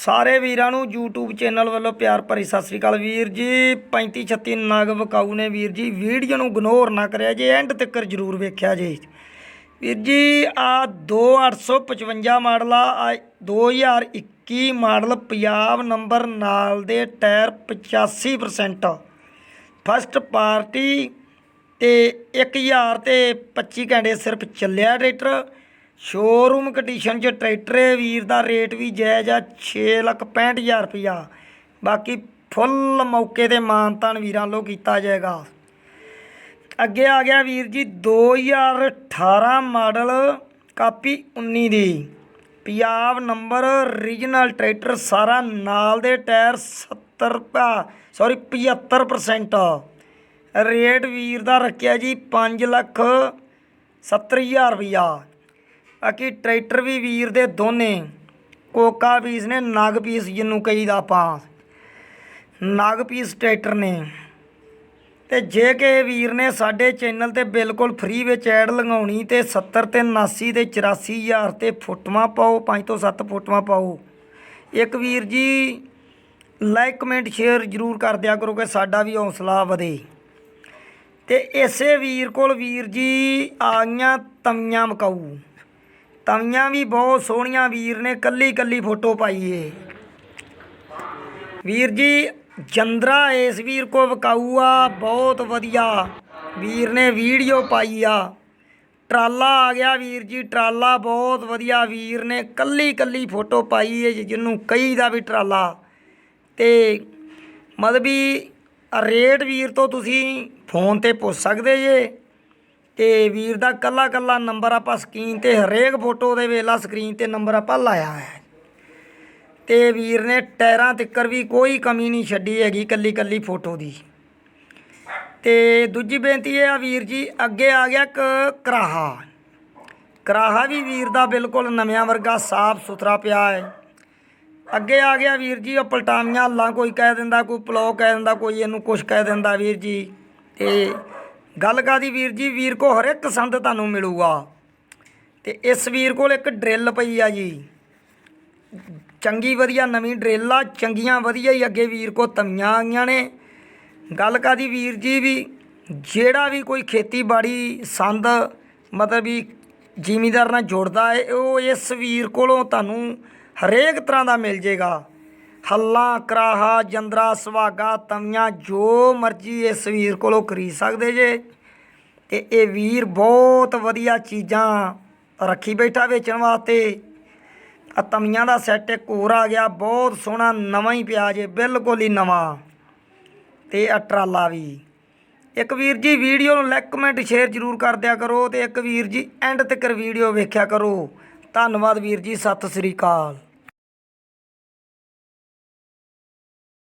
ਸਾਰੇ ਵੀਰਾਂ ਨੂੰ YouTube ਚੈਨਲ ਵੱਲੋਂ ਪਿਆਰ ਭਰੀ ਸਤਿ ਸ੍ਰੀ ਅਕਾਲ ਵੀਰ ਜੀ। 35 36 ਨਗ ਵਕਾਊ ਨੇ ਵੀਰ ਜੀ ਵੀਡੀਓ ਨੂੰ ਇਗਨੋਰ ਨਾ ਕਰਿਆ ਜੇ ਐਂਡ ਤੱਕ ਜਰੂਰ ਵੇਖਿਆ ਜੇ। ਵੀਰ ਜੀ, ਆ 2855 ਮਾਡਲ ਆ ਆਹ 2021 ਮਾਡਲ ਪੰਜਾਬ ਨੰਬਰ ਨਾਲ ਦੇ ਟਾਇਰ 85% ਫਸਟ ਪਾਰਟੀ ਤੇ 1000 ਤੇ 25 ਘੰਟੇ ਸਿਰਫ ਚੱਲਿਆ ਟਰੈਕਟਰ। ਸ਼ੋਰੂਮ ਕੰਡੀਸ਼ਨ 'ਚ ਟਰੈਕਟਰ ਹੈ ਵੀਰ ਦਾ ਰੇਟ ਵੀ ਜਾਇਜ਼ ਆ 6,65,000 ਰੁਪਇਆ। ਬਾਕੀ ਫੁੱਲ ਮੌਕੇ ਤੇ ਮਾਨਤਾਨ ਵੀਰਾਂ ਲੋ ਕੀਤਾ ਜਾਏਗਾ। ਅੱਗੇ ਆ ਗਿਆ ਵੀਰ ਜੀ 2018 ਮਾਡਲ ਕਾਪੀ 19 ਦੀ। ਪੰਜਾਬ ਨੰਬਰ ਰੀਜਨਲ ਟਰੈਕਟਰ ਸਾਰਾ ਨਾਲ ਦੇ ਟਾਇਰ 70 ਸੌਰੀ 75% ਰੇਟ ਵੀਰ ਦਾ ਰੱਖਿਆ ਜੀ 5 ਲੱਖ 70000 ਰੁਪਇਆ। ਬਾਕੀ ਟਰੈਕਟਰ ਵੀ ਵੀਰ ਦੇ ਦੋਨੇ, ਕੋਕਾ ਪੀਸ ਨੇ, ਨਗ ਪੀਸ ਜਿਹਨੂੰ ਕਹੀਦਾ ਆਪਾਂ। ਨਗ ਪੀਸ ਟਰੈਕਟਰ ਨੇ। ਤੇ ਜੇ ਕਿ ਵੀਰ ਨੇ ਸਾਡੇ ਚੈਨਲ ਤੇ ਬਿਲਕੁਲ ਫ੍ਰੀ ਵਿੱਚ ਐਡ ਲਗਾਉਣੀ ਤੇ 70 ਤੇ 79 ਤੇ 84000 ਤੇ ਫੋਟੋਆਂ ਪਾਓ 5 ਤੋਂ 7 ਫੋਟੋਆਂ ਪਾਓ। ਇੱਕ ਵੀਰ ਜੀ, ਲਾਈਕ, ਕਮੈਂਟ, ਸ਼ੇਅਰ ਜਰੂਰ ਕਰ ਦਿਆ ਕਰੋ ਕਿ ਸਾਡਾ ਵੀ ਹੌਸਲਾ ਵਧੇ। ਤੇ ਇਸੇ ਵੀਰ ਕੋਲ ਵੀਰ ਜੀ ਆ ਗਈਆਂ ਤਮੀਆਂ ਮਕਾਊ। ਤਵੀਆਂ ਵੀ ਬਹੁਤ ਸੋਹਣੀਆਂ ਵੀਰ ਨੇ, ਕੱਲੀ ਕੱਲੀ ਫੋਟੋ ਪਾਈ ਏ। ਵੀਰ ਜੀ, ਜੰਦਰਾ ਇਸ ਵੀਰ ਕੋ ਵਿਕਾਊ ਆ ਬਹੁਤ ਵਧੀਆ। ਵੀਰ ਨੇ ਵੀਡੀਓ ਪਾਈ ਆ। ਟਰਾਲਾ ਆ ਗਿਆ ਵੀਰ ਜੀ, ਟਰਾਲਾ ਬਹੁਤ ਵਧੀਆ ਵੀਰ ਨੇ, ਕੱਲੀ ਕੱਲੀ ਫੋਟੋ ਪਾਈ ਏ ਜਿਹਨੂੰ ਕਈ ਦਾ ਵੀ ਟਰਾਲਾ। ਤੇ ਮਤਲਬ ਵੀ ਰੇਟ ਵੀਰ ਤੋਂ ਤੁਸੀਂ ਫੋਨ ਤੇ ਪੁੱਛ ਸਕਦੇ ਜੇ। ਤੇ ਵੀਰ ਦਾ ਕੱਲਾ ਕੱਲਾ ਨੰਬਰ ਆਪਾਂ ਸਕਰੀਨ ਤੇ ਹਰੇਕ ਫੋਟੋ ਦੇ ਵੇਲਾ ਸਕਰੀਨ ਤੇ ਨੰਬਰ ਆਪਾਂ ਲਾਇਆ ਹੈ। ਤੇ ਵੀਰ ਨੇ ਟਾਇਰਾਂ ਤਿੱਕਰ ਵੀ ਕੋਈ ਕਮੀ ਨਹੀਂ ਛੱਡੀ ਹੈਗੀ ਕੱਲੀ ਕੱਲੀ ਫੋਟੋ ਦੀ। ਤੇ ਦੂਜੀ ਬੇਨਤੀ ਇਹ ਆ ਵੀਰ ਜੀ, ਅੱਗੇ ਆ ਗਿਆ ਇੱਕ ਕਰਾਹਾ। ਕਰਾਹਾ ਵੀ ਵੀਰ ਦਾ ਬਿਲਕੁਲ ਨਵਿਆਂ ਵਰਗਾ ਸਾਫ਼ ਸੁਥਰਾ ਪਿਆ ਹੈ। ਅੱਗੇ ਆ ਗਿਆ ਵੀਰ ਜੀ, ਉਹ ਪਲਟਾਮੀਆਂ ਹੱਲਾਂ ਕੋਈ ਕਹਿ ਦਿੰਦਾ, ਕੋਈ ਪਲੋ ਕਹਿ ਦਿੰਦਾ, ਕੋਈ ਇਹਨੂੰ ਕੁਛ ਕਹਿ ਦਿੰਦਾ ਵੀਰ ਜੀ। ਤੇ ਗੱਲ ਕਾਦੀ ਵੀਰ ਜੀ? ਵੀਰ ਕੋ ਹਰ ਇੱਕ ਸੰਦ ਤੁਹਾਨੂੰ ਮਿਲੂਗਾ। ਤੇ ਇਸ ਵੀਰ ਕੋਲ ਇੱਕ ਡਰਿੱਲ ਪਈ ਆ ਜੀ। ਚੰਗੀ ਵਧੀਆ ਨਵੀਂ ਡਰਿੱਲ ਆ, ਚੰਗੀਆਂ ਵਧੀਆ ਹੀ ਅੱਗੇ ਵੀਰ ਕੋ ਤਮੀਆਂ ਆਈਆਂ ਨੇ। ਗੱਲ ਕਾਦੀ ਵੀਰ ਜੀ ਵੀ ਜਿਹੜਾ ਵੀ ਕੋਈ ਖੇਤੀਬਾੜੀ ਸੰਦ, ਮਤਲਬ ਵੀ ਜ਼ਿਮੀਦਾਰ ਨਾਲ ਜੁੜਦਾ ਹੈ ਉਹ ਇਸ ਵੀਰ ਕੋਲੋਂ ਤੁਹਾਨੂੰ ਹਰੇਕ ਤਰ੍ਹਾਂ ਦਾ ਮਿਲ ਜੇਗਾ। ਹੱਲਾ ਕਰਾਹਾ ਜੰਦਰਾ ਸੁਹਾਗਾ ਤਵੀਆਂ ਜੋ ਮਰਜ਼ੀ ਇਸ ਵੀਰ ਕੋਲੋਂ ਖਰੀਦ ਸਕਦੇ ਜੇ। ਤੇ ਇਹ ਵੀਰ ਬਹੁਤ ਵਧੀਆ ਚੀਜ਼ਾਂ ਰੱਖੀ ਬੈਠਾ ਵੇਚਣ ਵਾਸਤੇ। ਆ ਤਵੀਆਂ ਦਾ ਸੈੱਟ ਇੱਕ ਹੋਰ ਆ ਗਿਆ, ਬਹੁਤ ਸੋਹਣਾ, ਨਵਾਂ ਹੀ ਪਿਆ ਜੇ, ਬਿਲਕੁਲ ਹੀ ਨਵਾਂ। ਤੇ ਆ ਟਰਾਲਾ ਵੀ। ਇੱਕ ਵੀਰ ਜੀ ਵੀਡੀਓ ਨੂੰ ਲਾਈਕ ਕਮੈਂਟ ਸ਼ੇਅਰ ਜਰੂਰ ਕਰ ਦਿਆ ਕਰੋ ਤੇ ਇੱਕ ਵੀਰ ਜੀ ਐਂਡ ਤੱਕ ਵੀਡੀਓ ਵੇਖਿਆ ਕਰੋ। ਧੰਨਵਾਦ ਵੀਰ ਜੀ, ਸਤਿ ਸ੍ਰੀ ਅਕਾਲ।